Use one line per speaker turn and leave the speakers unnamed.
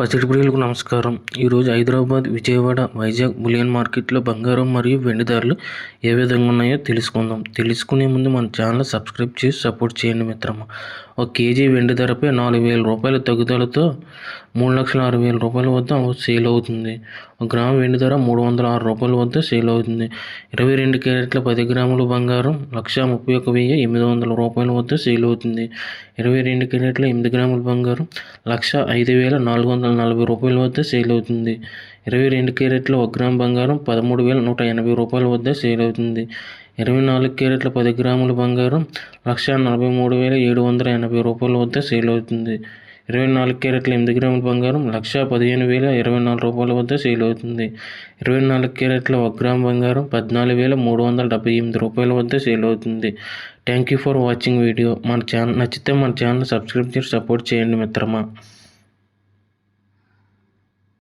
పసిడి ప్రియులకు నమస్కారం ఈరోజు హైదరాబాద్ విజయవాడ వైజాగ్ బులియన్ మార్కెట్లో బంగారం మరియు వెండి ధరలు ఏ విధంగా ఉన్నాయో తెలుసుకుందాం. తెలుసుకునే ముందు మన ఛానల్ సబ్స్క్రైబ్ చేసి సపోర్ట్ చేయండి మిత్రమా. ఒక కేజీ వెండి ధరపై నాలుగు వేల రూపాయల తగ్గుదలతో మూడు లక్షల ఆరు వేల రూపాయల వద్ద సేల్ అవుతుంది. గ్రాము వెండి ధర మూడు వందల ఆరు రూపాయల వద్ద సేల్ అవుతుంది. ఇరవై రెండు క్యారెట్ల పది గ్రాముల బంగారం లక్ష ముప్పై ఒక వెయ్యి ఎనిమిది వందల రూపాయల వద్ద సేల్ అవుతుంది. ఇరవై రెండు క్యారెట్ల ఎనిమిది గ్రాముల బంగారం లక్ష ఐదు వేల నాలుగు వందల నలభై రూపాయల వద్ద సేల్ అవుతుంది. ఇరవై రెండు క్యారెట్ల ఒక గ్రామ్ బంగారం పదమూడు వేల నూట ఎనభై రూపాయల వద్ద సేల్ అవుతుంది. ఇరవై నాలుగు క్యారెట్ల పది గ్రాముల బంగారం లక్ష నలభై మూడు వేల ఏడు వందల ఎనభై రూపాయల వద్ద సేల్ అవుతుంది. ఇరవై నాలుగు క్యారెట్ల ఎనిమిది గ్రాముల బంగారం లక్ష పదిహేను వేల ఇరవై నాలుగు రూపాయల వద్ద సేల్ అవుతుంది. ఇరవై నాలుగు క్యారెట్ల ఒక గ్రామ్ బంగారం పద్నాలుగు వేల మూడు వందల డెబ్బై ఎనిమిది రూపాయల వద్ద సేల్ అవుతుంది. Thank you for watching video. మన ఛానల్ నచ్చితే మన ఛానల్ సబ్స్క్రైబ్ చేసి సపోర్ట్ చేయండి మిత్రమా.